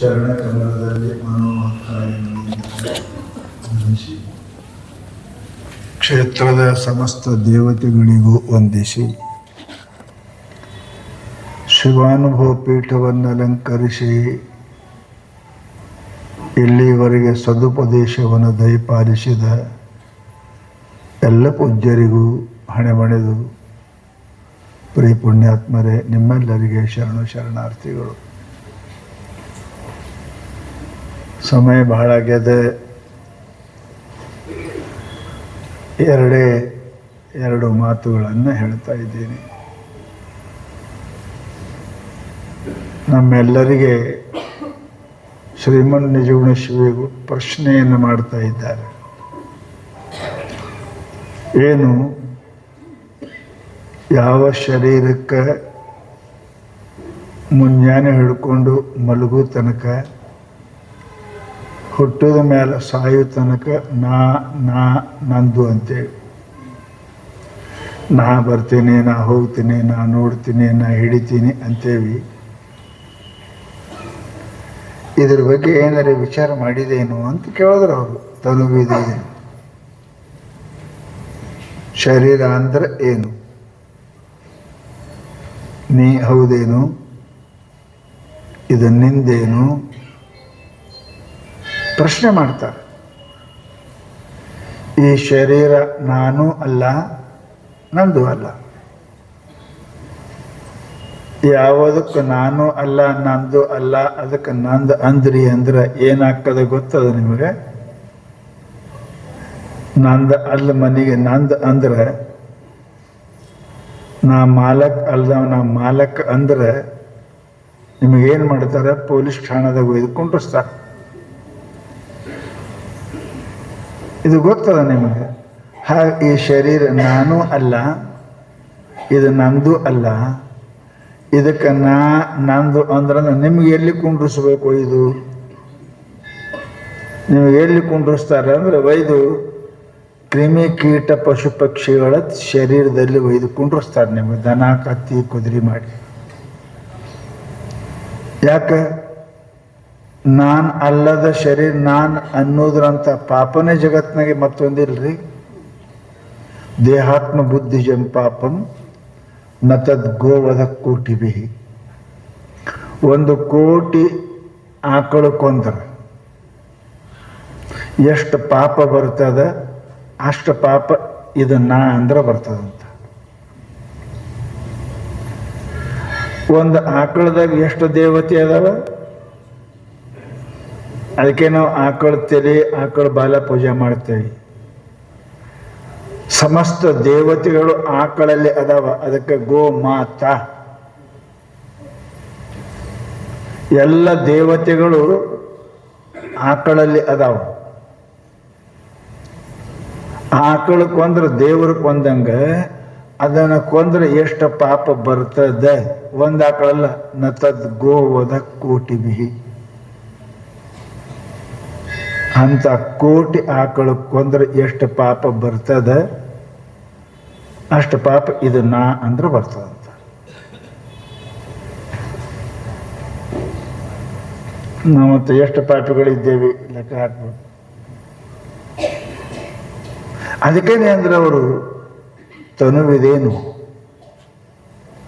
ಚರಣ ಕಮಲದಲ್ಲಿ ವಂದಿಸಿ ಕ್ಷೇತ್ರದ ಸಮಸ್ತ ದೇವತೆಗಳಿಗೂ ವಂದಿಸಿ. ಶಿವಾನುಭವ ಪೀಠವನ್ನು ಅಲಂಕರಿಸಿ. ಇಲ್ಲಿವರೆಗೆ ಸದುಪದೇಶವನ್ನು ದಯಪಾಲಿಸಿದ ಎಲ್ಲ ಪೂಜ್ಯರಿಗೂ ಹಣೆ ಮಣೆದು ಪ್ರೀ ಪುಣ್ಯಾತ್ಮರೇ, ನಿಮ್ಮೆಲ್ಲರಿಗೆ ಶರಣು ಶರಣಾರ್ಥಿಗಳು. ಸಮಯ ಬಹಳ ಆಗ್ಯದ. ಎರಡೇ ಎರಡು ಮಾತುಗಳನ್ನು ಹೇಳ್ತಾ ಇದ್ದೀನಿ. ನಮ್ಮೆಲ್ಲರಿಗೆ ಶ್ರೀಮನ್ ನಿಜಗುಣೇಶ್ವರಿಗೂ ಪ್ರಶ್ನೆಯನ್ನು ಮಾಡ್ತಾ ಇದ್ದಾರೆ. ಏನು? ಯಾವ ಶರೀರಕ್ಕೆ ಮುಂಜಾನೆ ಹಿಡ್ಕೊಂಡು ಮಲಗೋ ತನಕ ಹುಟ್ಟಿದ ಮೇಲೆ ಸಾಯೋ ತನಕ ನಾ ನಾ, ನಂದು ಅಂತೇಳಿ. ನಾ ಬರ್ತೀನಿ, ನಾ ಹೋಗ್ತೀನಿ, ನಾ ನೋಡ್ತೀನಿ, ನಾ ಹಿಡಿತೀನಿ ಅಂತೇಳಿ. ಇದ್ರ ಬಗ್ಗೆ ಏನಾರ ವಿಚಾರ ಮಾಡಿದೇನು ಅಂತ ಕೇಳಿದ್ರು ಅವರು ತನುವಿದೆ ಶರೀರ ಅಂದ್ರೆ ಏನು? ನೀ ಹೌದೇನು? ಇದು ನಿಂದೇನು? ಪ್ರಶ್ನೆ ಮಾಡ್ತಾರೆ. ಈ ಶರೀರ ನಾನು ಅಲ್ಲ, ನಂದು ಅಲ್ಲ. ಯಾವುದಕ್ಕೆ ನಾನು ಅಲ್ಲ, ನಂದು ಅಲ್ಲ, ಅದಕ್ಕೆ ನಂದು ಅಂದ್ರಿ ಅಂದ್ರೆ ಏನಾಗ್ತದೆ ಗೊತ್ತದ ನಿಮಗೆ? ನಂದ ಅಲ್ಲ ಮನೆಗೆ ನಂದ ಅಂದ್ರೆ, ನಾ ಮಾಲಕ್ ಅಲ್ದ ನಾ ಮಾಲಕ್ ಅಂದ್ರೆ, ನಿಮಗೇನು ಮಾಡ್ತಾರೆ? ಪೊಲೀಸ್ ಠಾಣದಾಗ ಒಯ್ದು ಕುಂಡ್ರಿಸ್ತಾರೆ. ಇದು ಗೊತ್ತದ ನಿಮಗೆ? ಹಾಗೆ ಈ ಶರೀರ ನಾನು ಅಲ್ಲ, ಇದು ನಂದು ಅಲ್ಲ. ಇದಕ್ಕೆ ನಾ, ನಂದು ಅಂದ್ರೆ ನಿಮ್ಗೆ ಎಲ್ಲಿ ಕುಂಡ್ರಿಸ್ಬೇಕು ಇದು? ನಿಮಗೆ ಎಲ್ಲಿ ಕುಂಡ್ರಿಸ್ತಾರೆ ಅಂದ್ರೆ ಒಯ್ದು ಕ್ರಿಮಿ ಕೀಟ ಪಶು ಪಕ್ಷಿಗಳ ಶರೀರದಲ್ಲಿ ಒಯ್ದು ಕುಂಡ್ರಿಸ್ತಾರೆ ನಿಮಗೆ ದನ, ಕತ್ತಿ, ಕುದುರೆ ಮಾಡಿ. ಯಾಕೆ? ನಾನ್ ಅಲ್ಲದ ಶರೀರ, ನಾನ್ ಅನ್ನೋದ್ರಂತ ಪಾಪನೇ ಜಗತ್ನಾಗೆ ಮತ್ತೊಂದಿಲ್ರಿ? ದೇಹಾತ್ಮ ಬುದ್ಧಿ ಜಂ ಪಾಪಂ ನ ತದ್ ಗೋವದ ಕೋಟಿ ಬಿಹಿ ಒಂದು ಕೋಟಿ ಆಕಳು ಕೊಂದ್ರ. ಎಷ್ಟು ಪಾಪ ಬರ್ತದ, ಅಷ್ಟು ಪಾಪ ಇದು ನಾ ಅಂದ್ರೆ ಬರ್ತದಂತ. ಒಂದು ಆಕಳದಾಗ ಎಷ್ಟು ದೇವತೆ ಅದಾವ? ಅದಕ್ಕೆ ನಾವು ಆಕಳ ತೆಲೆ, ಆಕಳ ಬಾಲ ಪೂಜೆ ಮಾಡ್ತೇವೆ. ಸಮಸ್ತ ದೇವತೆಗಳು ಆಕಳಲ್ಲಿ ಅದಾವ. ಅದಕ್ಕೆ ಗೋ ಮಾತ. ಎಲ್ಲ ದೇವತೆಗಳು ಆಕಳಲ್ಲಿ ಅದಾವ. ಆಕಳು ಕೊಂದ್ರೆ ದೇವರು ಕೊಂದಂಗ ಅದನ್ನು ಕೊಂದ್ರೆ ಎಷ್ಟು ಪಾಪ ಬರ್ತದೆ? ಒಂದ್ ಆಕಳಲ್ಲ, ನತದ್ ಗೋವದ ಕೋಟಿ ಬಿಹಿ. ಅಂತ ಕೋಟಿ ಆಕಳು ಕೊಂದ್ರೆ ಎಷ್ಟು ಪಾಪ ಬರ್ತದ? ಅಷ್ಟು ಪಾಪ ಇದು ನಾ ಅಂದ್ರೆ ಬರ್ತದಂತ. ನಾವತ್ತು ಎಷ್ಟು ಪಾಪಗಳಿದ್ದೇವೆ ಲೆಕ್ಕ ಹಾಕ್ಬೋದು. ಅದಕ್ಕೇನೆ ಅಂದ್ರೆ ಅವರು ತನುವಿದೇನು?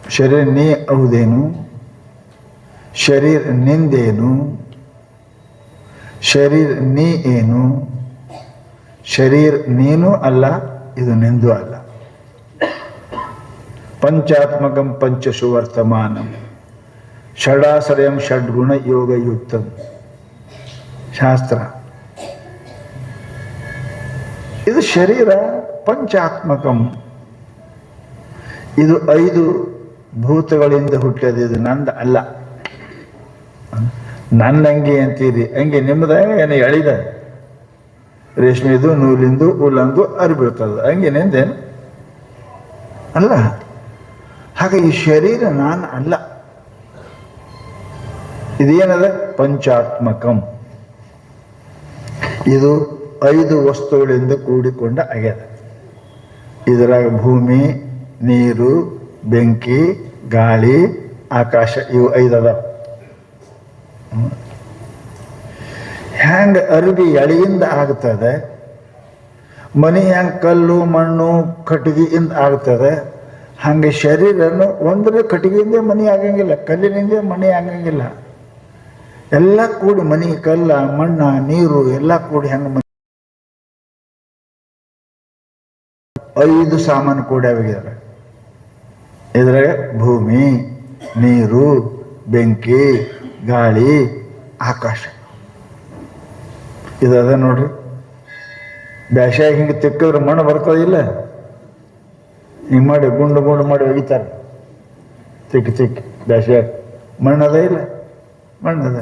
ಶರೀರ ನೀ ಅವುದೇನು ಶರೀರ ನಿಂದೇನು? ಶರೀರ ನೀ ಏನು? ಶರೀರ್ ನೀನು ಅಲ್ಲ, ಇದು ನಿಂದು ಅಲ್ಲ. ಪಂಚಾತ್ಮಕಂ ಪಂಚಶು ವರ್ತಮಾನಂ ಷಡಾಶ್ರಯಂ ಷಡ್ಗುಣ ಯೋಗಯುಕ್ತಂ ಶಾಸ್ತ್ರ. ಇದು ಶರೀರ ಪಂಚಾತ್ಮಕಂ. ಇದು ಐದು ಭೂತಗಳಿಂದ ಹುಟ್ಟಿದ ಇದು ನಂದ ಅಲ್ಲ. ನನ್ನ ಅಂಗಿ ಅಂತೀರಿ. ಅಂಗಿ ನಿಮ್ಮದ ಏನು ಎಳಿದ ರೇಷ್ಮೆದು, ನೂಲಿಂದು ಉಲ್ಲಂದು ಅರಿಬಿಡ್ತದ ಅಂಗಿ ನಿಂದೇನು? ಅಲ್ಲ, ಹಾಗೆ ಈ ಶರೀರ ನಾನು ಅಲ್ಲ. ಇದೇನದ? ಪಂಚಾತ್ಮಕಂ. ಇದು ಐದು ವಸ್ತುಗಳಿಂದ ಕೂಡಿಕೊಂಡ ಆಗ್ಯದ ಇದರಾಗ ಭೂಮಿ, ನೀರು, ಬೆಂಕಿ, ಗಾಳಿ, ಆಕಾಶ, ಇವು ಐದು ಹ್ಯಾಂಗ ಅರಿವಿ ಎಳೆಯಿಂದ ಆಗ್ತದೆ? ಮನಿ ಹೆಂಗೆ ಕಲ್ಲು, ಮಣ್ಣು, ಕಟ್ಟಿಗೆಯಿಂದ ಆಗ್ತದೆ? ಹಂಗೆ ಶರೀರನು ಒಂದ್ರೆ ಕಟ್ಟಿಗೆಯಿಂದ ಮನಿ ಆಗಂಗಿಲ್ಲ, ಕಲ್ಲಿನಿಂದ ಮನಿ ಆಗಂಗಿಲ್ಲ. ಎಲ್ಲ ಕೂಡಿ ಮನಿ, ಕಲ್ಲ, ಮಣ್ಣ, ನೀರು ಎಲ್ಲ ಕೂಡಿ ಹೆಂಗೆ ಮನಿ ಐದು ಸಾಮಾನು ಕೂಡಿ ಆಗಿದ್ದಾರೆ ಇದ್ರಾಗ ಭೂಮಿ, ನೀರು, ಬೆಂಕಿ ಗಾಳಿ, ಆಕಾಶ. ಇದದ ನೋಡ್ರಿ. ಬ್ಯಾಸ್ಯಾಗ ಹಿಂಗೆ ತಿಕ್ಕಿದ್ರೆ ಮಣ್ಣು ಬರ್ತದಿಲ್ಲ ಹಿಂಗೆ ಮಾಡಿ ಗುಂಡು ಗುಂಡು ಮಾಡಿ ಒಗಿತಾರೆ. ತಿಕ್ಕಿ ತಿಕ್ಕಿ ಬ್ಯಾಸ್ಯಾಗ. ಮಣ್ಣದ ಇಲ್ಲ? ಮಣ್ಣದ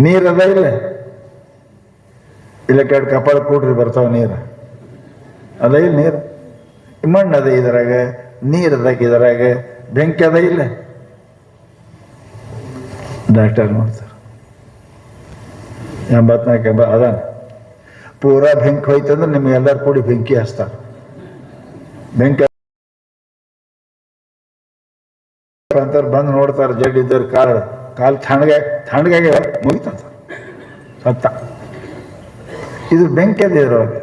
ನೀರದ ಇಲ್ಲ? ಇಲ್ಲ ಕೆಡ್ ಕಪಾಳ ಕೂಡ್ರಿ ಬರ್ತಾವ ನೀರು. ಅದ ಇಲ್ಲ ನೀರು? ಮಣ್ಣದ ಇದ್ರಾಗ, ನೀರು ಅದ ಇದ್ರಾಗ, ಬೆಂಕಿ ಅದ ಇಲ್ಲ? ಡಾಕ್ಟರ್ ನೋಡ್ತಾರೆ ಎಂಬತ್ನಾಲ್ಕು ಎಂಬ ಅದ ಪೂರಾ ಬೆಂಕಿ ಹೋಯ್ತಂದ್ರೆ ನಿಮ್ಗೆ ಎಲ್ಲರೂ ಕೂಡಿ ಬೆಂಕಿ ಹಚ್ತಾರೆ. ಬೆಂಕಿ ಅಂತಾರೆ ಬಂದು ನೋಡ್ತಾರೆ ಜಡ್ ಇದ್ದವ್ರ ಕಾಲು ಕಾಲು ತಣ್ಣಗೆ ತಣ್ಣಗಾಗ್ಯಾವ ಮುಗಿತಂತ ಸತ್ತ. ಇದು ಬೆಂಕಿ ಅದ ಇದ್ರೊಳಗೆ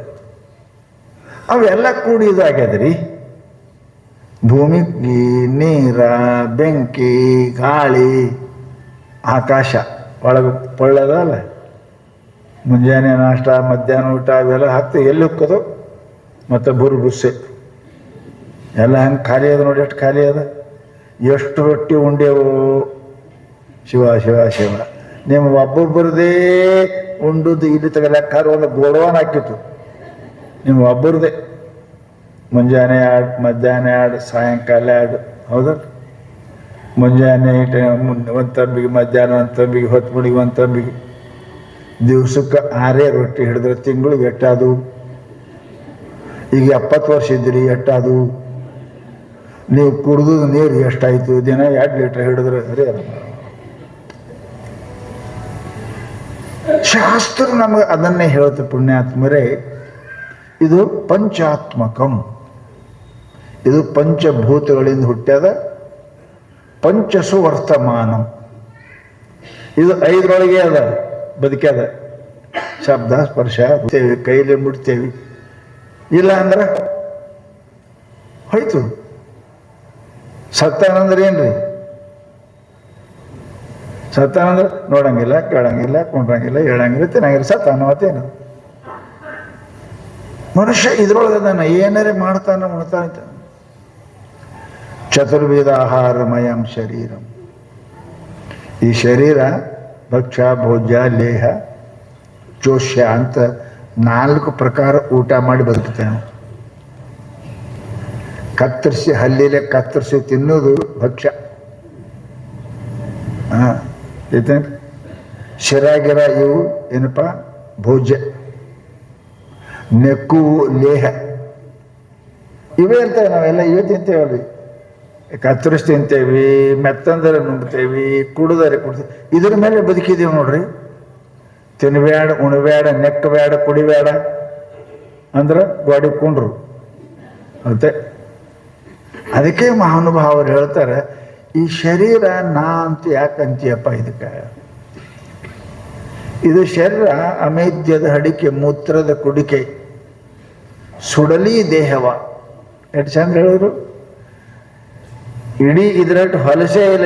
ಅವೆಲ್ಲ ಕೂಡಿ ಇದಾಗ್ಯದ್ರಿ ಭೂಮಿ ನೀರ, ಬೆಂಕಿ, ಗಾಳಿ. ಆಕಾಶ ಒಳಗೆ ಪೊಳ್ಳದಲ್ಲ ಮುಂಜಾನೆ ನಾಷ್ಟ, ಮಧ್ಯಾಹ್ನ ಊಟ ಅವೆಲ್ಲ ಹಾಕ್ತಿ ಎಲ್ಲಿ ಹೊಕ್ಕೋದು ಮತ್ತು ಬುರು ಬುಸ್ಸೆ ಎಲ್ಲ ಹಂಗೆ ಖಾಲಿ ಅದ ನೋಡಿ, ಎಷ್ಟು ಖಾಲಿ ಅದ? ಎಷ್ಟು ರೊಟ್ಟಿ ಉಂಡೆವು? ಶಿವ ಶಿವ ಶಿವ. ನಿಮ್ಮ ಒಬ್ಬೊಬ್ಬರದೇ ಉಂಡುದು ಇಲ್ಲಿ ತಗಲಕ್ಕಾರ ಒಂದು ಗೋಡವನ್ನು ಹಾಕಿತ್ತು. ನಿಮ್ಮ ಒಬ್ಬರದೇ. ಮುಂಜಾನೆ ಆಡು ಮಧ್ಯಾಹ್ನ ಆಡು ಸಾಯಂಕಾಲ ಆಡು ಹೌದಲ್ಲ ಮುಂಜಾನೆ ಒಂದು ತಂಬಿಗೆ, ಮಧ್ಯಾಹ್ನ ಒಂದು ತಂಬಿಗೆ, ಹೊತ್ತು ಮುಡಿಗೆ ಒಂದು ತಂಬಿಗೆ. ದಿವ್ಸಕ್ಕೆ ಆರೇ ರೊಟ್ಟಿ ಹಿಡಿದ್ರೆ ತಿಂಗಳಿಗೆ ಎಟ್ಟಾದು ಈಗ ಎಪ್ಪತ್ತು ವರ್ಷ ಇದ್ದೀರಿ ಎಟ್ಟಾದು ನೀವು ಕುಡಿದು ನೀರು ಎಷ್ಟಾಯಿತು? ದಿನ ಎರಡು ಲೀಟ್ರ್ ಹಿಡಿದ್ರೆ ಅರೇ ಶಾಸ್ತ್ರ ನಮಗೆ ಅದನ್ನೇ ಹೇಳುತ್ತೆ ಪುಣ್ಯಾತ್ಮರೇ, ಇದು ಪಂಚಾತ್ಮಕಂ. ಇದು ಪಂಚಭೂತಗಳಿಂದ ಹುಟ್ಟ್ಯದ ಪಂಚಸು ವರ್ತಮಾನಂ ಇದು ಐದರೊಳಗೆ ಅದ, ಬದುಕ್ಯದ. ಶಬ್ದ, ಸ್ಪರ್ಶ ಕೈಲಿ ಮುಡ್ತೇವೆ ಇಲ್ಲ ಅಂದ್ರೆ ಹೋಯ್ತು. ಸತ್ತಾನಂದ್ರೆ ಏನ್ರಿ? ಸತ್ತಾನಂದ್ರೆ ನೋಡಂಗಿಲ್ಲ, ಕೇಳಂಗಿಲ್ಲ ಕುಂಡ್ರಂಗಿಲ್ಲ ಹೇಳಂಗಿಲ್ಲ, ತಿನ್ನಂಗಿಲ್ಲ. ಸತ್ತಾನ ಮತ್ತೇನು? ಮನುಷ್ಯ ಇದ್ರೊಳಗದಾನ ಏನಾರೇ ಮಾಡ್ತಾನ ಮಾಡ್ತಾನ ಚತುರ್ವಿಧ ಆಹಾರಮಯಂ ಶರೀರಂ. ಈ ಶರೀರ ಭಕ್ಷ್ಯ ಭೋಜ್ಯ, ಲೇಹ ಚೋಷ್ಯ ಅಂತ ನಾಲ್ಕು ಪ್ರಕಾರ ಊಟ ಮಾಡಿ ಬದುಕುತ್ತೇವೆ ನಾವು. ಕತ್ತರಿಸಿ ಹಲ್ಲಿಲೆ ಕತ್ತರಿಸಿ ತಿನ್ನೋದು ಭಕ್ಷ್ಯ ಹಾಂ ಶಿರಾಗಿರ ಇವು ಏನಪ್ಪ? ಭೋಜ್ಯ. ನೆಕ್ಕು ಲೇಹ. ಇವೇ ಇರ್ತವೆ ನಾವೆಲ್ಲ ಇವೇ ತಿಂತೇವಲ್ರಿ ಕತ್ತರಿಸಿ ತಿಂತೇವಿ ಮೆತ್ತಂದರೆ ನುಂಗ್ತೇವಿ, ಕುಡಿದರೆ ಕುಡ್ತೇವೆ ಇದ್ರ ಮೇಲೆ ಬದುಕಿದೀವಿ ನೋಡ್ರಿ. ತಿನ್ಬೇಡ ಉಣಬೇಡ ನೆಕ್ಕಬೇಡ ಕುಡಿಬೇಡ ಅಂದ್ರೆ ಗೋಡಿ ಕುಂಡ್ರು. ಅಂತೆ ಅದಕ್ಕೆ ಮಹಾನುಭಾವರು ಹೇಳ್ತಾರೆ, ಈ ಶರೀರ ನಾ ಅಂತ ಯಾಕೆ ಅಂತೀಯಪ್ಪ ಇದಕ್ಕೆ? ಇದು ಶರೀರ ಅಮೇದ್ಯದ ಹಡಿಕೆ, ಮೂತ್ರದ ಕುಡಿಕೆ, ಸುಡಲಿ ದೇಹವ. ಎಷ್ಟು ಚಂದ ಹೇಳಿದ್ರು? ಇಡೀ ಇದ್ರಟ್ಟು ಹೊಲಸೇ ಇಲ್ಲ.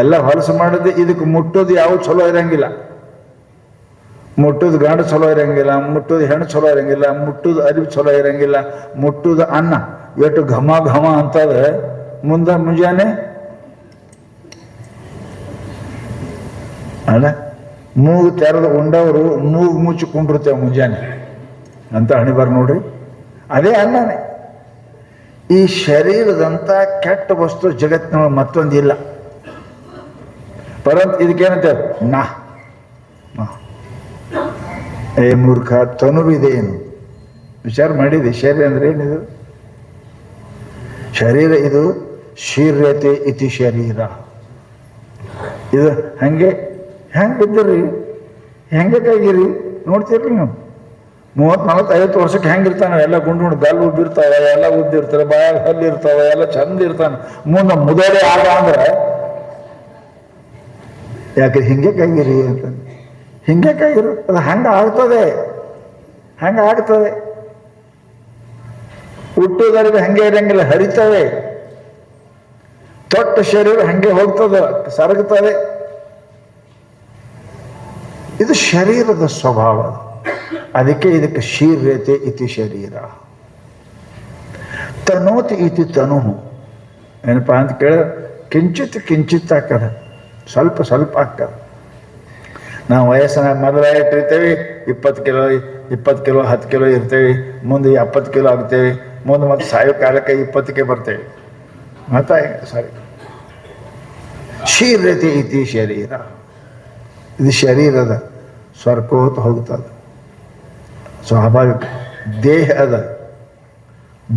ಎಲ್ಲ ಹೊಲಸು ಮಾಡೋದು, ಇದಕ್ಕೆ ಮುಟ್ಟೋದು ಯಾವ ಚಲೋ ಇರಂಗಿಲ್ಲ. ಮುಟ್ಟುದು ಗಂಡು ಚಲೋ ಇರಂಗಿಲ್ಲ, ಮುಟ್ಟುದು ಹೆಣ್ಣು ಚಲೋ ಇರಂಗಿಲ್ಲ, ಮುಟ್ಟುದು ಅರಿವು ಚಲೋ ಇರಂಗಿಲ್ಲ, ಮುಟ್ಟುದು ಅನ್ನ. ಎಷ್ಟು ಘಮ ಘಮ ಅಂತಂದ್ರೆ ಮುಂದೆ ಮುಂಜಾನೆ ಅಲ್ಲ, ಮೂಗು ತೆರೆದು ಉಂಡವರು ಮೂಗು ಮುಚ್ಚಿಕೊಂಡಿರ್ತೇವೆ ಮುಂಜಾನೆ. ಅಂತ ಹಣಿಬಾರ ನೋಡ್ರಿ. ಅದೇ ಅನ್ನನೇ ಈ ಶರೀರದಂತ ಕೆಟ್ಟ ವಸ್ತು ಜಗತ್ತಿನೊಳಗೆ ಮತ್ತೊಂದಿಲ್ಲ ಪರಂತ ಇದಕ್ಕೇನಂತ? ನಾ. ಏ ಮೂರ್ಖ ತನುವಿದೆ ಏನು ವಿಚಾರ ಮಾಡಿದೆ. ಶರೀರ ಅಂದ್ರೆ ಏನಿದು? ಶರೀರ ಇದು ಶೀರ್ಯತೆ ಇತಿ ಶರೀರ. ಇದು ಹಂಗೆ, ಹೆಂಗೆ ಇದ್ದೀರಿ? ಹೆಂಗೆ ಕೈಗಿರಿ? ನೋಡ್ತೀರಿ ನೀವು? ಮೂವತ್ತು ನಲವತ್ತು ಐವತ್ತು ವರ್ಷಕ್ಕೆ ಹೆಂಗಿರ್ತಾನೆ, ಎಲ್ಲ ಗುಂಡು ಗುಂಡು, ಬೆಲ್ಲ ಉಬ್ಬಿರ್ತಾವೆ, ಎಲ್ಲ ಉದ್ದಿರ್ತಾರೆ ಬಾಯಾಗ ಹಲ್ಲಿ ಇರ್ತಾವೆ ಎಲ್ಲ ಚಂದ ಇರ್ತಾನೆ. ಮುಂದೆ ಮುದಡೆ ಆಗ ಅಂದ್ರೆ, ಯಾಕೆ ಹಿಂಗೆ ಕೈಗಿರಿ ಅಂತ. ಹಿಂಗೆ ಕೈಗಿರು ಅದು ಹಂಗೆ ಆಗ್ತದೆ. ಹಂಗೆ ಆಗ್ತದೆ. ಹುಟ್ಟುವುದರಿಗೆ ಹಂಗೆ ಇರಂಗಿಲ್ಲ, ಹರಿತವೆ. ತೊಟ್ಟ ಶರೀರ ಹಂಗೆ ಹೋಗ್ತದೆ ಸರಗುತ್ತದೆ ಇದು ಶರೀರದ ಸ್ವಭಾವ. ಅದಕ್ಕೆ ಇದಕ್ಕೆ ಶೀರ್ಯತೆ ಇತಿ ಶರೀರ. ತನೋತಿ ಇತಿ ತನು ಏನಪ್ಪ ಅಂತ ಕೇಳ, ಕಿಂಚಿತ್ ಕಿಂಚಿತ್ ಆಗ್ತದೆ. ಸ್ವಲ್ಪ ಸ್ವಲ್ಪ ಆಗ್ತದೆ. ನಾವು ವಯಸ್ಸಿನ ಮೊದಲ ಇಟ್ಟಿರ್ತೇವೆ, ಇಪ್ಪತ್ತು ಕಿಲೋ ಇಪ್ಪತ್ತು ಕಿಲೋ, ಹತ್ತು ಕಿಲೋ ಇರ್ತೇವೆ, ಮುಂದೆ ಎಪ್ಪತ್ತು ಕಿಲೋ ಆಗ್ತೇವೆ, ಮುಂದೆ ಮತ್ತೆ ಸಾಯೋ ಕಾಲಕ್ಕೆ ಇಪ್ಪತ್ತಕ್ಕೆ ಬರ್ತೇವೆ. ಮತ್ತೆ ಸಾರಿ ಶೀರ್ಯತೆ ಇತಿ ಶರೀರ. ಇದು ಶರೀರದ ಸ್ವರ್ಕೋತ ಹೋಗ್ತದೆ. ಸ್ವಾಭಾವಿಕ ದೇಹದ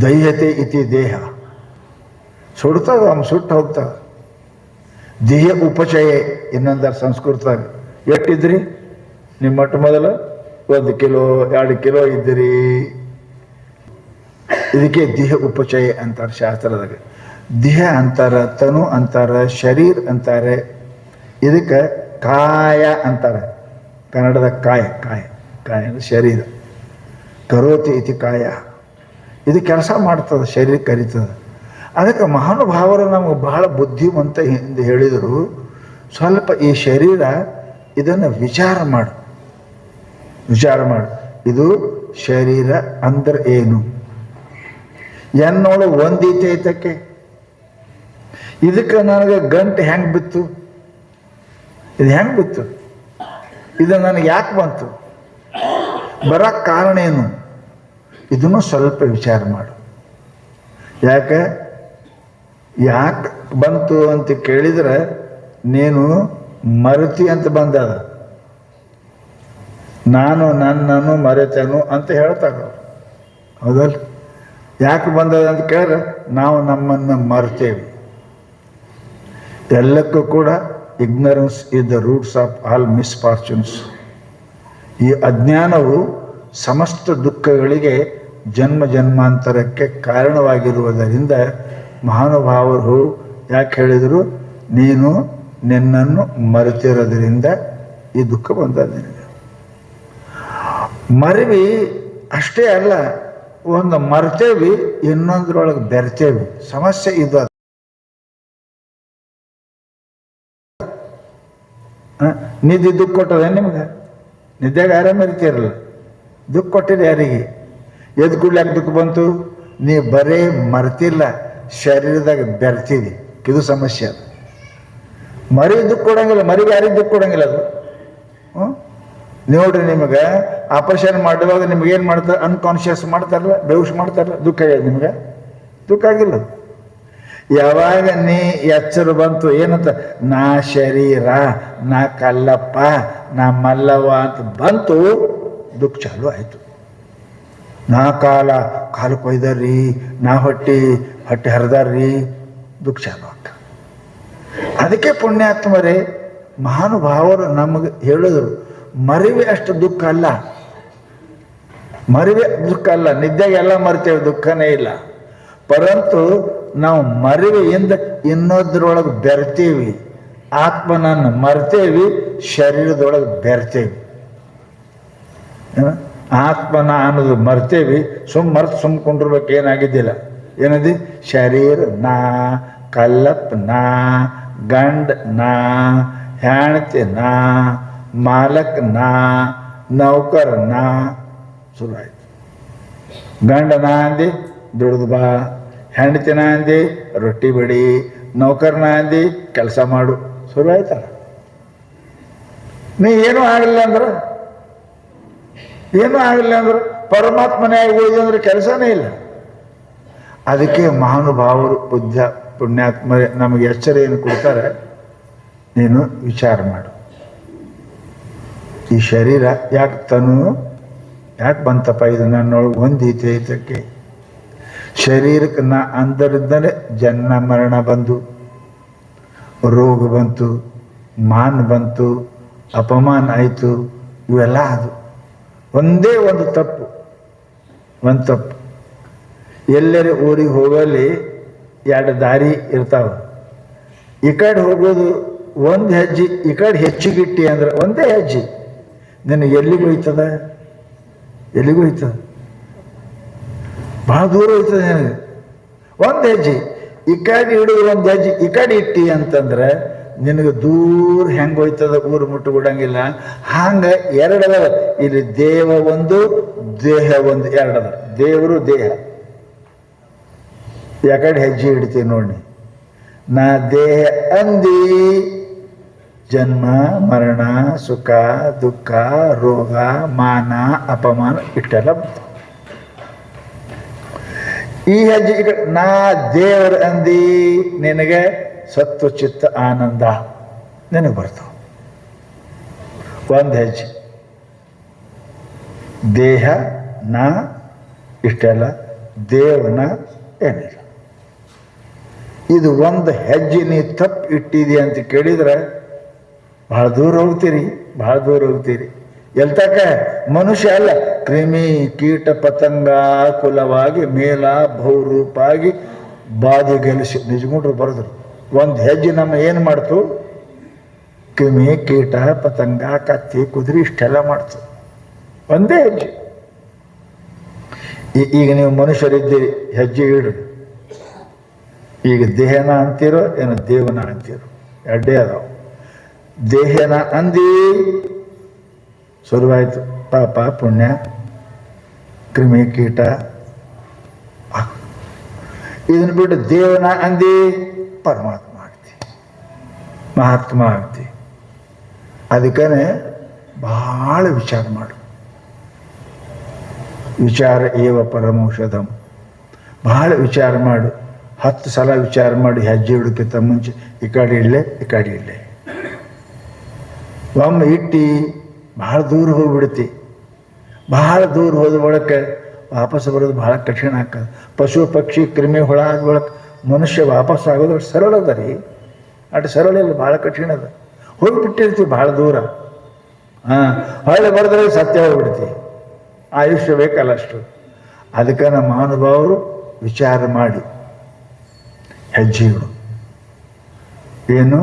ದೈಹತೆ ಇತಿ ದೇಹ. ಸುಡ್ತದ, ಅವ್ನು ಸುಟ್ಟು ಹೋಗ್ತದ ದೇಹ ಉಪಚಯ ಇನ್ನೊಂದರ ಸಂಸ್ಕೃತದಾಗ. ಎಷ್ಟಿದ್ರಿ? ನಿಮ್ಮ ಮಟ್ಟ ಮೊದಲು ಒಂದು ಕಿಲೋ, ಎರಡು ಕಿಲೋ ಇದ್ದಿರಿ. ಇದಕ್ಕೆ ದೇಹ ಉಪಚಯ ಅಂತಾರೆ ಶಾಸ್ತ್ರದಾಗ. ದೇಹ ಅಂತಾರ, ತನು ಅಂತಾರ, ಶರೀರ್ ಅಂತಾರೆ. ಇದಕ್ಕೆ ಕಾಯ ಅಂತಾರೆ. ಕನ್ನಡದ ಕಾಯ ಕಾಯ ಕಾಯ ಶರೀರ. ಕರೋತಿ ಇತಿ ಕಾಯ. ಇದು ಕೆಲಸ ಮಾಡ್ತದೆ, ಶರೀರ ಕರಿತದೆ. ಅದಕ್ಕೆ ಮಹಾನುಭಾವರು ನಮಗೆ ಬಹಳ ಬುದ್ಧಿವಂತ ಎಂದು ಹೇಳಿದರು, ಸ್ವಲ್ಪ ಈ ಶರೀರ ಇದನ್ನು ವಿಚಾರ ಮಾಡು. ವಿಚಾರ ಮಾಡು. ಇದು ಶರೀರ ಅಂದ್ರೆ ಏನು? ಎನ್ನೋಳು ಒಂದೀತೆ ಐತಕ್ಕೆ ಇದಕ್ಕೆ ನನಗೆ ಗಂಟು ಹೆಂಗೆ ಬಿತ್ತು? ಇದು ಹೆಂಗೆ ಬಿತ್ತು? ಇದು ನನಗೆ ಯಾಕೆ ಬಂತು? ಬರಕ್ಕೆ ಕಾರಣ ಏನು? ಇದನ್ನು ಸ್ವಲ್ಪ ವಿಚಾರ ಮಾಡು. ಯಾಕೆ? ಯಾಕೆ ಬಂತು ಅಂತ ಕೇಳಿದ್ರೆ ನೀನು ಮರತಿ ಅಂತ ಬಂದದ. ನಾನು ನನ್ನನ್ನು ಮರೆತೇನು ಅಂತ ಹೇಳ್ತಾರ ಹೌದಲ್ ಯಾಕೆ ಬಂದದ ಅಂತ ಕೇಳಿದ್ರೆ ನಾವು ನಮ್ಮನ್ನು ಮರ್ತೇವೆ. ಎಲ್ಲಕ್ಕೂ ಕೂಡ ignorance is the roots of all misfortunes ಈ ಅಜ್ಞಾನವು ಸಮಸ್ತ ದುಃಖಗಳಿಗೆ ಜನ್ಮ ಜನ್ಮಾಂತರಕ್ಕೆ ಕಾರಣವಾಗಿರುವುದರಿಂದ ಮಹಾನುಭಾವರು ಯಾಕೆ ಹೇಳಿದರು, ನೀನು ನಿನ್ನನ್ನು ಮರೆತಿರೋದರಿಂದ ಈ ದುಃಖ ಬಂದ ಮರವಿ ಅಷ್ಟೇ ಅಲ್ಲ, ಒಂದು ಮರ್ತೇವಿ, ಇನ್ನೊಂದ್ರೊಳಗೆ ಬೆರ್ತೇವಿ, ಸಮಸ್ಯೆ ಇದು. ನಿಧಿ ದುಃಖ ಕೊಟ್ಟದ ನಿಮ್ಗೆ ನಿದ್ದೆಗ ಆರಾಮ ಇರ್ತೀರಲ್ಲ ದುಃಖ ಕೊಟ್ಟಿದೆ ಯಾರಿಗೆ? ಎದ್ ಕೂಡ್ಲಾಕ ದುಃಖ ಬಂತು? ನೀ ಬರೇ ಮರ್ತಿಲ್ಲ, ಶರೀರದಾಗ ಬೆರ್ತಿದಿ. ಇದು ಸಮಸ್ಯೆ ಅದು. ಮರಿ ದುಃಖ ಕೊಡಂಗಿಲ್ಲ ಮರಿಗೆ ಯಾರಿಗೆ ದುಃಖ ಕೊಡಂಗಿಲ್ಲ ಅದು? ಹ್ಞೂ ನೋಡ್ರಿ ನಿಮಗೆ, ಆಪರೇಷನ್ ಮಾಡುವಾಗ ನಿಮ್ಗೆ ಏನು ಮಾಡ್ತಾರೆ? ಅನ್ಕಾನ್ಶಿಯಸ್ ಮಾಡ್ತಾರಲ್ಲ, ಬೇಹುಷ್ ಮಾಡ್ತಾರಲ್ಲ, ದುಃಖ ಆಗಿದೆ ನಿಮ್ಗೆ? ದುಃಖ ಆಗಿಲ್ಲ ಯಾವಾಗ ನೀ ಎಚ್ಚರ ಬಂತು ಏನಂತ, ನಾ ಶರೀರ, ನಾ ಕಲ್ಲಪ್ಪ, ನಾ ಮಲ್ಲವ ಅಂತ ಬಂತು, ದುಃಖ ಚಾಲು ಆಯಿತು. ನಾ ಕಾಲ, ಕಾಲು ಕೊಯ್ದಾರ್ರಿ, ನಾ ಹೊಟ್ಟಿ, ಹೊಟ್ಟೆ ಹರಿದಾರ್ರಿ, ದುಃಖ ಚಾಲು ಆಗ್ತ ಅದಕ್ಕೆ ಪುಣ್ಯಾತ್ಮರೇ, ಮಹಾನುಭಾವರು ನಮಗೆ ಹೇಳಿದರು, ಮರಿವೆ ಅಷ್ಟು ದುಃಖ ಅಲ್ಲ. ಮರಿವೆ ದುಃಖ ಅಲ್ಲ, ನಿದ್ದೆಗೆಲ್ಲ ಮರ್ತೇವೆ, ದುಃಖನೇ ಇಲ್ಲ. ಪರಂತು ನಾವು ಮರಿವೆಯಿಂದ ಇನ್ನೊಂದ್ರೊಳಗೆ ಬೆರ್ತೀವಿ. ಆತ್ಮನನ್ನು ಮರ್ತೇವಿ, ಶರೀರದೊಳಗೆ ಬೆರ್ತೇವಿ? ಆತ್ಮನ ಅನ್ನೋದು ಮರ್ತೇವಿ, ಸುಮ್ ಮರ್ತು ಸುಮ್ ಕುಂಡಿರ್ಬೇಕು ಏನಾಗಿದ್ದಿಲ್ಲ. ಏನದಿ? ಶರೀರ ನಾ, ಕಲ್ಲಪ್ ನಾ, ಗಂಡ ನಾ ಹೆಣತಿ ನಾ, ಮಾಲಕ್ ನಾ, ನೌಕರ ನಾ. ಶುರು ಆಯ್ತು. ಗಂಡ ನಾ ಅಂದಿ ದುಡ್ದು ಬಾ. ಹೆಂಡತಿನ ಅಂದಿ ರೊಟ್ಟಿ ಬಿಡಿ ನೌಕರನ ಅಂದಿ ಕೆಲಸ ಮಾಡು. ಶುರು ಆಯ್ತಲ್ಲ ನೀ ಏನೂ ಆಗಲಿಲ್ಲ ಅಂದ್ರೆ? ಏನೂ ಆಗಲಿಲ್ಲ ಅಂದ್ರೆ? ಪರಮಾತ್ಮನೇ ಹೋಗಿ ಅಂದ್ರೆ ಕೆಲಸನೇ ಇಲ್ಲ. ಅದಕ್ಕೆ ಮಹಾನುಭಾವರು ಬುದ್ಧ ಪುಣ್ಯಾತ್ಮ ನಮಗೆ ಎಚ್ಚರ ಏನು ಕೊಡ್ತಾರೆ. ನೀನು ವಿಚಾರ ಮಾಡು. ಈ ಶರೀರ ಯಾಕೆ ತನು? ಯಾಕೆ ಬಂತಪ್ಪ ಇದು ನನ್ನೊಳಗೆ ಇದಕ್ಕೆ ಶರೀರಕ್ಕೆ ನಾ ಅಂದರಿದ್ದರೆ ಜನ್ಮ ಮರಣ ಬಂದು, ರೋಗ ಬಂತು, ಮಾನ್ ಬಂತು, ಅಪಮಾನ ಆಯಿತು, ಇವೆಲ್ಲ ಅದು. ಒಂದೇ ಒಂದು ತಪ್ಪು ಒಂದು ತಪ್ಪು. ಎಲ್ಲರ ಊರಿಗೆ ಹೋಗಲಿ ಎರಡು ದಾರಿ ಇರ್ತಾವ. ಈ ಕಡೆ ಹೋಗೋದು ಒಂದು ಹೆಜ್ಜೆ, ಈ ಕಡೆ ಹೆಚ್ಚಿಗಿಟ್ಟಿ ಅಂದ್ರೆ ಒಂದೇ ಹೆಜ್ಜೆ. ನಿನಗೆ ಎಲ್ಲಿಗೂ ಹೋಯ್ತದ? ಎಲ್ಲಿಗೂ ಹೋಯ್ತದ? ಭಾಳ ದೂರ ಹೋಯ್ತದೆ ಒಂದು ಹೆಜ್ಜೆ, ಈ ಕಡೆ ಹಿಡಿದ್ರು ಒಂದು ಹೆಜ್ಜೆ, ಈ ಕಡೆ ಇಟ್ಟಿ ಅಂತಂದ್ರೆ ನಿನಗೆ ದೂರ ಹೆಂಗೆ ಹೋಯ್ತದ ಊರು ಮುಟ್ಟು ಬಿಡಂಗಿಲ್ಲ ಹಂಗ ಎರಡದ ಇಲ್ಲಿ ದೇವ ಒಂದು, ದೇಹ ಒಂದು, ಎರಡದ. ದೇವರು ದೇಹ. ಯಾಕಡೆ ಹೆಜ್ಜೆ ಇಡ್ತೀವಿ ನೋಡಿ ನಾ ದೇಹ ಅಂದಿ, ಜನ್ಮ, ಮರಣ, ಸುಖ, ದುಃಖ, ರೋಗ, ಮಾನ, ಅಪಮಾನ, ಇಟ್ಟೆಲ್ಲ ಈ ಹೆಜ್ಜೆ ಈಗ ನಾ ದೇವರ ಅಂದಿ, ನಿನಗೆ ಸತ್ತು ಚಿತ್ತ ಆನಂದ ನಿನಗೆ ಬರ್ತು ಒಂದು ಹೆಜ್ಜೆ. ದೇಹ, ನಾ, ಇಷ್ಟೆಲ್ಲ ದೇವನ ಏನಿಲ್ಲ. ಇದು ಒಂದು ಹೆಜ್ಜೆ ನೀ ತಪ್ಪು ಇಟ್ಟಿದೆ ಅಂತ ಕೇಳಿದ್ರೆ ಬಹಳ ದೂರ ಹೋಗ್ತೀರಿ ಬಹಳ ದೂರ ಹೋಗ್ತೀರಿ. ಎಲ್ತಕ್ಕ, ಮನುಷ್ಯ ಅಲ್ಲ ಕ್ರಿಮಿ ಕೀಟ ಪತಂಗ ಕುಲವಾಗಿ ಮೇಲ ಬಹುರೂಪಾಗಿ ಬಾಧೆ ಗೆಲಿಸಿ ನಿಜಗುಂಡ್ರು ಬರೆದ್ರು, ಒಂದು ಹೆಜ್ಜೆ ನಮ್ಮ ಏನು ಮಾಡ್ತು? ಕ್ರಿಮಿ ಕೀಟ ಪತಂಗ, ಕತ್ತಿ, ಕುದುರೆ ಇಷ್ಟೆಲ್ಲ ಮಾಡ್ತು. ಒಂದೇ ಹೆಜ್ಜೆ. ಈಗ ನೀವು ಮನುಷ್ಯರಿದ್ದೀರಿ, ಹೆಜ್ಜೆ ಇಡ್ರಿ ಈಗ ದೇಹನ ಅಂತೀರೋ, ಏನೋ ದೇವನ ಅಂತೀರೋ, ಎರಡೇ ಅದಾವ. ದೇಹನ ಅಂದಿ ಶುರುವಾಯಿತು. ಪಾಪ, ಪುಣ್ಯ, ಕ್ರಿಮಿ ಕೀಟ. ಇದನ್ನು ಬಿಟ್ಟು ದೇವನ ಅಂದಿ ಪರಮಾತ್ಮ ಆಗ್ತಿ. ಮಹಾತ್ಮ ಆಗ್ತಿ. ಅದಕ್ಕೇ ಬಹಳ ವಿಚಾರ ಮಾಡು. ವಿಚಾರ ಏವ ಪರಮೌಷಧಂ. ಬಹಳ ವಿಚಾರ ಮಾಡು. ಹತ್ತು ಸಲ ವಿಚಾರ ಮಾಡಿ ಹೆಜ್ಜೆ ಇಡೋಕ್ಕಿಂತ ಮುಂಚೆ, ಈ ಕಡೆ ಇಡ್ಲೆ ಈ ಕಡೆ ಇಡ್ಲೆ ಒಮ್ಮೆ ಇಟ್ಟಿ ಬಹಳ ದೂರ ಹೋಗ್ಬಿಡುತ್ತೆ ಬಹಳ ದೂರ ಹೋದ ಒಳಕ್ಕೆ ವಾಪಸ್ ಬರೋದು ಬಹಳ ಕಠಿಣ ಆಗ್ತದೆ ಪಶು, ಪಕ್ಷಿ, ಕ್ರಿಮಿ, ಹುಳ ಆದ ಒಳಗೆ ಮನುಷ್ಯ ವಾಪಸ್ ಆಗೋದು ಸರಳ ಅದ ರೀ. ಅಟ್ ಸರಳ ಇಲ್ಲ ಭಾಳ ಕಠಿಣ ಅದ. ಹೋಗಿಬಿಟ್ಟಿರ್ತೀವಿ ಭಾಳ ದೂರ. ಹಾಂ ಹೊಳೆ ಬರೆದ್ರೆ ಸತ್ಯ ಹೋಗ್ಬಿಡ್ತಿ. ಆಯುಷ್ಯ ಬೇಕಲ್ಲ ಅಷ್ಟು. ಅದಕ್ಕೆ ನಮ್ಮ ಮಹಾನುಭಾವರು ವಿಚಾರ ಮಾಡಿ. ಹೆಜ್ಜೆಗಳು. ಏನು?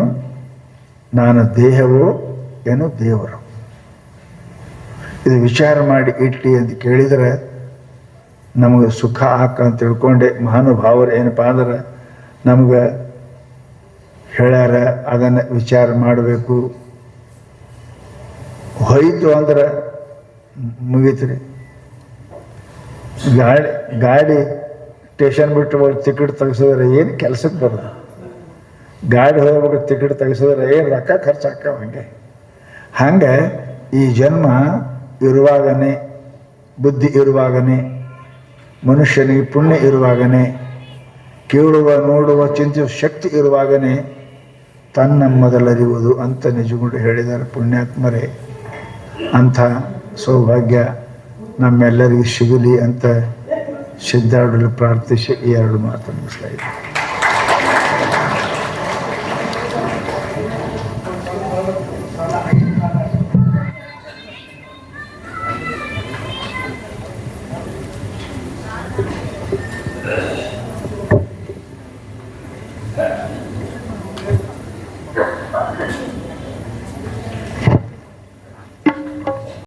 ನಾನು ದೇಹವು, ಏನು? ದೇವರು. ಇದು ವಿಚಾರ ಮಾಡಿ ಇಟ್ಟಿ ಅಂತ ಕೇಳಿದರೆ ನಮಗೆ ಸುಖ ಹಾಕ ಅಂತ ತಿಳ್ಕೊಂಡೆ. ಮಹಾನುಭಾವರು ಏನಪ್ಪ ಅಂದ್ರೆ ನಮ್ಗೆ ಹೇಳ್ಯಾರ, ಅದನ್ನು ವಿಚಾರ ಮಾಡಬೇಕು. ಹೋಯಿತು ಅಂದ್ರೆ ಮುಗೀತ್ರಿ. ಗಾಡಿ ಗಾಡಿ ಸ್ಟೇಷನ್ ಬಿಟ್ಟು ಟಿಕೆಟ್ ತೆಗೆಸಿದ್ರೆ ಏನು ಕೆಲಸಕ್ಕೆ ಬರೋದು ಗಾಡಿ ಹೋಗ್ಬೇಕು ಟಿಕೆಟ್ ತೆಗೆಸಿದ್ರೆ ಏನು ರೊಕ್ಕ ಖರ್ಚು ಹಂಗೆ. ಹಂಗೆ ಈ ಜನ್ಮ ಇರುವಾಗನೇ, ಬುದ್ಧಿ ಇರುವಾಗನೇ, ಮನುಷ್ಯನಿಗೆ ಪುಣ್ಯ ಇರುವಾಗನೇ, ಕೇಳುವ, ನೋಡುವ, ಚಿಂತಿಸುವ ಶಕ್ತಿ ಇರುವಾಗನೇ ತನ್ನ ಮೊದಲರಿಯುವುದು ಅಂತ ನಿಜಗುಂಡು ಹೇಳಿದ್ದಾರೆ ಪುಣ್ಯಾತ್ಮರೇ. ಅಂಥ ಸೌಭಾಗ್ಯ ನಮ್ಮೆಲ್ಲರಿಗೂ ಸಿಗಲಿ ಅಂತ ಸಿದ್ಧಾಡಲು ಪ್ರಾರ್ಥಿಸಿ ಎರಡು ಮಾತನ್ನು ಮುಗಿಸ್ತಾ